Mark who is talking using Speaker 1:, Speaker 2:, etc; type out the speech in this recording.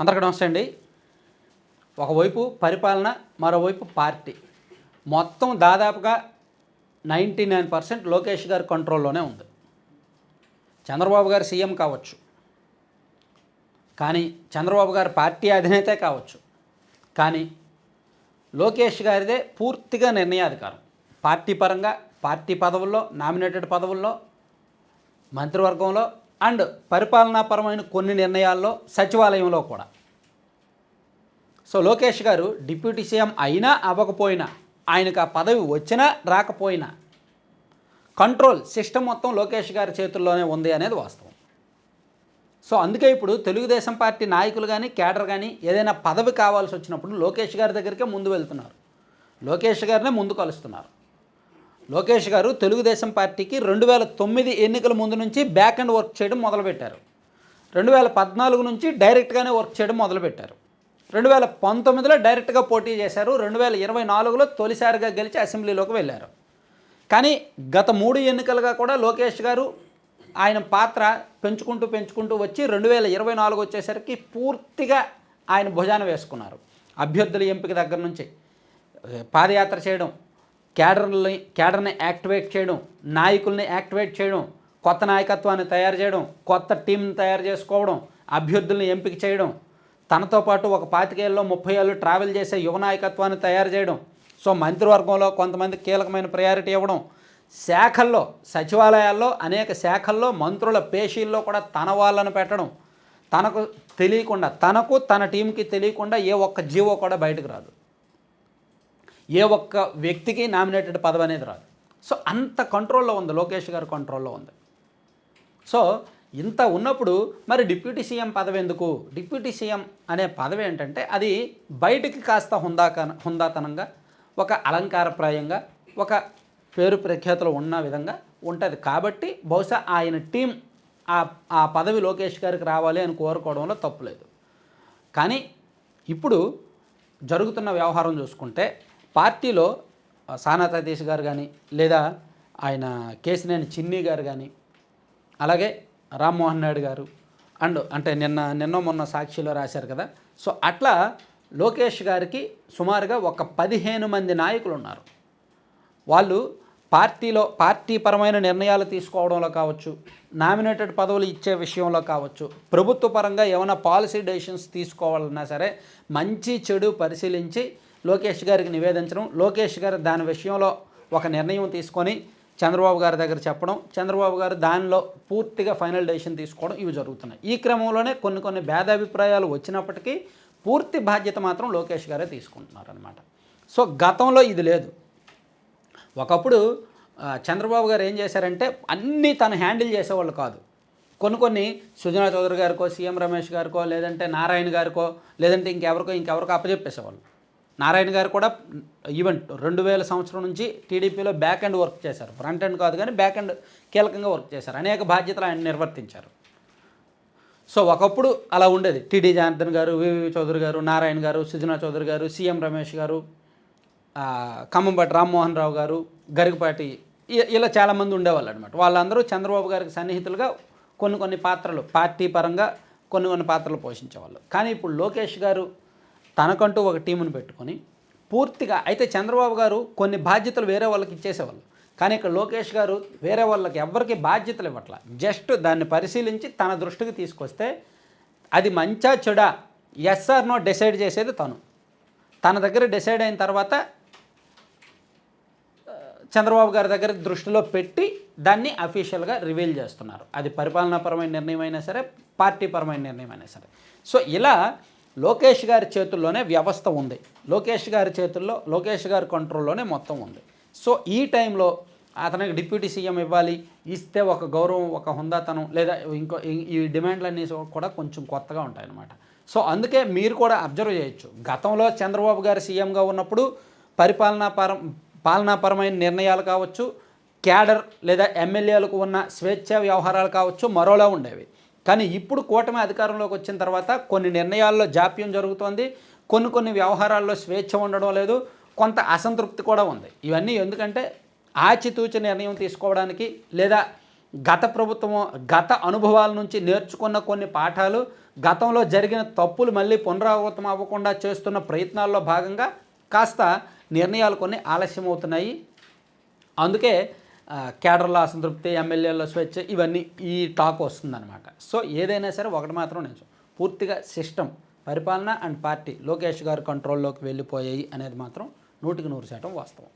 Speaker 1: అందరికీ నమస్తే అండి. ఒకవైపు పరిపాలన మరోవైపు పార్టీ. మొత్తం దాదాపుగా నైంటీ నైన్ పర్సెంట్ లోకేష్ గారి కంట్రోల్లోనే ఉంది. చంద్రబాబు గారు సీఎం కావచ్చు. కానీ చంద్రబాబు గారు పార్టీ అధినేతే కావచ్చు. కానీ లోకేష్ గారిదే పూర్తిగా నిర్ణయాధికారం. పార్టీ పరంగా పార్టీ పదవుల్లో నామినేటెడ్ పదవుల్లో మంత్రివర్గంలో అండ్ పరిపాలనాపరమైన కొన్ని నిర్ణయాల్లో సచివాలయంలో కూడా. సో లోకేష్ గారు డిప్యూటీ సీఎం అయినా అవ్వకపోయినా ఆయనకు ఆ పదవి వచ్చినా రాకపోయినా కంట్రోల్ సిస్టమ్ మొత్తం లోకేష్ గారి చేతుల్లోనే ఉంది అనేది వాస్తవం. సో అందుకే ఇప్పుడు తెలుగుదేశం పార్టీ నాయకులు కానీ కేడర్ కానీ ఏదైనా పదవి కావాల్సి వచ్చినప్పుడు లోకేష్ గారి దగ్గరికే ముందు వెళ్తున్నారు. లోకేష్ గారినే ముందు కలుస్తున్నారు. లోకేష్ గారు తెలుగుదేశం పార్టీకి రెండు వేల తొమ్మిది ఎన్నికల ముందు నుంచి బ్యాక్ అండ్ వర్క్ చేయడం మొదలుపెట్టారు. రెండు వేల పద్నాలుగు నుంచి డైరెక్ట్గానే వర్క్ చేయడం మొదలుపెట్టారు. రెండు వేల పంతొమ్మిదిలో డైరెక్ట్గా పోటీ చేశారు. రెండు వేల ఇరవై నాలుగులో తొలిసారిగా గెలిచి అసెంబ్లీలోకి వెళ్ళారు. కానీ గత మూడు ఎన్నికలుగా కూడా లోకేష్ గారు ఆయన పాత్ర పెంచుకుంటూ పెంచుకుంటూ వచ్చి రెండు వేల ఇరవై నాలుగు వచ్చేసరికి పూర్తిగా ఆయన భుజాన వేసుకున్నారు. అభ్యర్థుల ఎంపిక దగ్గర నుంచి పాదయాత్ర చేయడం క్యాడర్ని క్యాడర్ని యాక్టివేట్ చేయడం నాయకుల్ని యాక్టివేట్ చేయడం కొత్త నాయకత్వాన్ని తయారు చేయడం కొత్త టీంని తయారు చేసుకోవడం అభ్యర్థుల్ని ఎంపిక చేయడం తనతో పాటు ఒక పాతికేళ్ళలో ముప్పై ఏళ్ళు ట్రావెల్ చేసే యువ నాయకత్వాన్ని తయారు చేయడం సో మంత్రివర్గంలో కొంతమంది కీలకమైన ప్రయారిటీ ఇవ్వడం శాఖల్లో సచివాలయాల్లో అనేక శాఖల్లో మంత్రుల పేషీల్లో కూడా తన వాళ్ళను పెట్టడం తనకు తెలియకుండా తనకు తన టీంకి తెలియకుండా ఏ ఒక్క జీవో కూడా బయటకు రాదు. ఏ ఒక్క వ్యక్తికి నామినేటెడ్ పదవి అనేది రాదు. సో అంత కంట్రోల్లో ఉంది. లోకేష్ గారు కంట్రోల్లో ఉంది. సో ఇంత ఉన్నప్పుడు మరి డిప్యూటీ సీఎం పదవి ఎందుకు? డిప్యూటీ సీఎం అనే పదవి ఏంటంటే అది బయటికి కాస్త హుందాక హుందాతనంగా ఒక అలంకారప్రాయంగా ఒక పేరు ప్రఖ్యాతులు ఉన్న విధంగా ఉంటుంది. కాబట్టి బహుశా ఆయన టీం ఆ ఆ పదవి లోకేష్ గారికి రావాలి అని కోరుకోవడంలో తప్పులేదు కానీ ఇప్పుడు జరుగుతున్న వ్యవహారం చూసుకుంటే పార్టీలో సానా సతీష్ గారు కానీ లేదా ఆయన కేసినేని చిన్ని గారు కానీ అలాగే రామ్మోహన్ నాయుడు గారు అండ్ అంటే నిన్న నిన్న మొన్న సాక్షిలో రాశారు కదా. సో అట్లా లోకేష్ గారికి సుమారుగా ఒక పదిహేను మంది నాయకులు ఉన్నారు. వాళ్ళు పార్టీలో పార్టీ పరమైన నిర్ణయాలు తీసుకోవడంలో కావచ్చు నామినేటెడ్ పదవులు ఇచ్చే విషయంలో కావచ్చు ప్రభుత్వ పరంగా ఏమైనా పాలసీ డెసిషన్స్ తీసుకోవాలన్నా సరే మంచి చెడు పరిశీలించి లోకేష్ గారికి నివేదించడం. లోకేష్ గారు దాని విషయంలో ఒక నిర్ణయం తీసుకొని చంద్రబాబు గారి దగ్గర చెప్పడం. చంద్రబాబు గారు దానిలో పూర్తిగా ఫైనల్ డెసిషన్ తీసుకోవడం ఇవి జరుగుతున్నాయి. ఈ క్రమంలోనే కొన్ని కొన్ని భేదాభిప్రాయాలు వచ్చినప్పటికీ పూర్తి బాధ్యత మాత్రం లోకేష్ గారే తీసుకుంటున్నారు అనమాట సో గతంలో ఇది లేదు. ఒకప్పుడు చంద్రబాబు గారు ఏం చేశారంటే అన్నీ తను హ్యాండిల్ చేసేవాళ్ళు కాదు. కొన్ని కొన్ని సుజనా చౌదరి గారికో సీఎం రమేష్ గారికో లేదంటే నారాయణ గారికో లేదంటే ఇంకెవరికో ఇంకెవరికో అప్పచెప్పేసేవాళ్ళు. నారాయణ గారు కూడా ఈవెంట్ రెండు వేల సంవత్సరం నుంచి టీడీపీలో బ్యాక్ ఎండ్ వర్క్ చేశారు. ఫ్రంట్ ఎండ్ కాదు కానీ బ్యాక్ ఎండ్ కీలకంగా వర్క్ చేశారు. అనేక బాధ్యతలు ఆయన నిర్వర్తించారు. సో ఒకప్పుడు అలా ఉండేది. టీడీ జనార్దన్ గారు వివి చౌదరి గారు నారాయణ గారు సుజనా చౌదరి గారు సీఎం రమేష్ గారు ఆ, ఖమ్మంపాటి రామ్మోహన్ రావు గారు గరికపాటి ఇలా చాలామంది ఉండేవాళ్ళు అనమాట వాళ్ళందరూ చంద్రబాబు గారికి సన్నిహితులుగా కొన్ని కొన్ని పాత్రలు పార్టీ పరంగా కొన్ని కొన్ని పాత్రలు పోషించేవాళ్ళు. కానీ ఇప్పుడు లోకేష్ గారు తనకంటూ ఒక టీమును పెట్టుకొని పూర్తిగా అయితే చంద్రబాబు గారు కొన్ని బాధ్యతలు వేరే వాళ్ళకి ఇచ్చేసేవాళ్ళు. కానీ ఇక్కడ లోకేష్ గారు వేరే వాళ్ళకి ఎవరికి బాధ్యతలు ఇవ్వట్ల. జస్ట్ దాన్ని పరిశీలించి తన దృష్టికి తీసుకొస్తే అది మంచా చెడా ఎస్ ఆర్ నో డిసైడ్ చేసేది తను. తన దగ్గర డిసైడ్ అయిన తర్వాత చంద్రబాబు గారి దగ్గర దృష్టిలో పెట్టి దాన్ని అఫీషియల్గా రివీల్ చేస్తున్నారు. అది పరిపాలనాపరమైన నిర్ణయం అయినా సరే పార్టీ పరమైన నిర్ణయం అయినా సరే. సో ఇలా లోకేష్ గారి చేతుల్లోనే వ్యవస్థ ఉంది. లోకేష్ గారి చేతుల్లో లోకేష్ గారి కంట్రోల్లోనే మొత్తం ఉంది. సో ఈ టైంలో అతనికి డిప్యూటీ సీఎం ఇవ్వాలి. ఇస్తే ఒక గౌరవం ఒక హుందాతనం లేదా ఇంకో ఈ- డిమాండ్లన్నీ కూడా కొంచెం కొత్తగా ఉంటాయి అన్నమాట సో అందుకే మీరు కూడా అబ్జర్వ్ చేయొచ్చు. గతంలో చంద్రబాబు గారు సీఎంగా ఉన్నప్పుడు పరిపాలనాపరం పాలనాపరమైన నిర్ణయాలు కావచ్చు క్యాడర్ లేదా ఎమ్మెల్యేలకు ఉన్న స్వేచ్ఛ వ్యవహారాలు కావచ్చు మరోలా ఉండేవి. కానీ ఇప్పుడు కూటమి అధికారంలోకి వచ్చిన తర్వాత కొన్ని నిర్ణయాల్లో జాప్యం జరుగుతోంది కొన్ని కొన్ని వ్యవహారాల్లో స్వేచ్ఛ ఉండడం లేదు కొంత అసంతృప్తి కూడా ఉంది. ఇవన్నీ ఎందుకంటే ఆచితూచి నిర్ణయం తీసుకోవడానికి లేదా గత ప్రభుత్వం గత అనుభవాల నుంచి నేర్చుకున్న కొన్ని పాఠాలు గతంలో జరిగిన తప్పులు మళ్ళీ పునరావృతం అవ్వకుండా చేస్తున్న ప్రయత్నాల్లో భాగంగా కాస్త నిర్ణయాలు కొన్ని ఆలస్యం అవుతున్నాయి అందుకే కేడర్లో అసంతృప్తి ఎమ్మెల్యేల స్వేచ్ఛ ఇవన్నీ ఈ టాక్ వస్తుందన్నమాట. సో ఏదైనా సరే ఒకటి మాత్రం నిజం పూర్తిగా సిస్టమ్ పరిపాలన అండ్ పార్టీ లోకేష్ గారు కంట్రోల్లోకి వెళ్ళిపోయాయి అనేది మాత్రం నూటికి నూరు శాతం వాస్తవం.